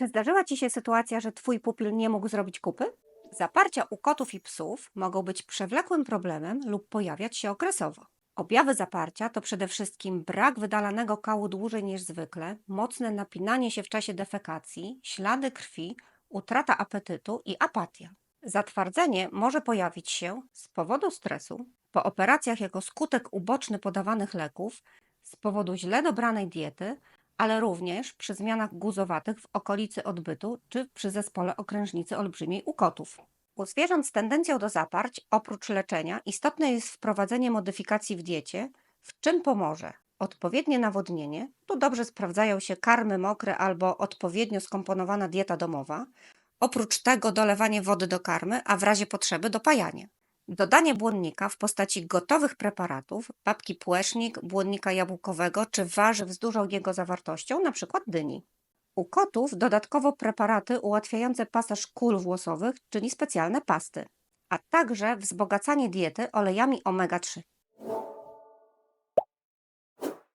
Czy zdarzyła Ci się sytuacja, że Twój pupil nie mógł zrobić kupy? Zaparcia u kotów i psów mogą być przewlekłym problemem lub pojawiać się okresowo. Objawy zaparcia to przede wszystkim brak wydalanego kału dłużej niż zwykle, mocne napinanie się w czasie defekacji, ślady krwi, utrata apetytu i apatia. Zatwardzenie może pojawić się z powodu stresu, po operacjach jako skutek uboczny podawanych leków, z powodu źle dobranej diety, ale również przy zmianach guzowatych w okolicy odbytu czy przy zespole okrężnicy olbrzymiej u kotów. U zwierząt z tendencją do zaparć, oprócz leczenia, istotne jest wprowadzenie modyfikacji w diecie, w czym pomoże odpowiednie nawodnienie, tu dobrze sprawdzają się karmy mokre albo odpowiednio skomponowana dieta domowa, oprócz tego dolewanie wody do karmy, a w razie potrzeby dopajanie. Dodanie błonnika w postaci gotowych preparatów, babki płesznik, błonnika jabłkowego czy warzyw z dużą jego zawartością, np. dyni. U kotów dodatkowo preparaty ułatwiające pasaż kul włosowych, czyli specjalne pasty, a także wzbogacanie diety olejami omega-3.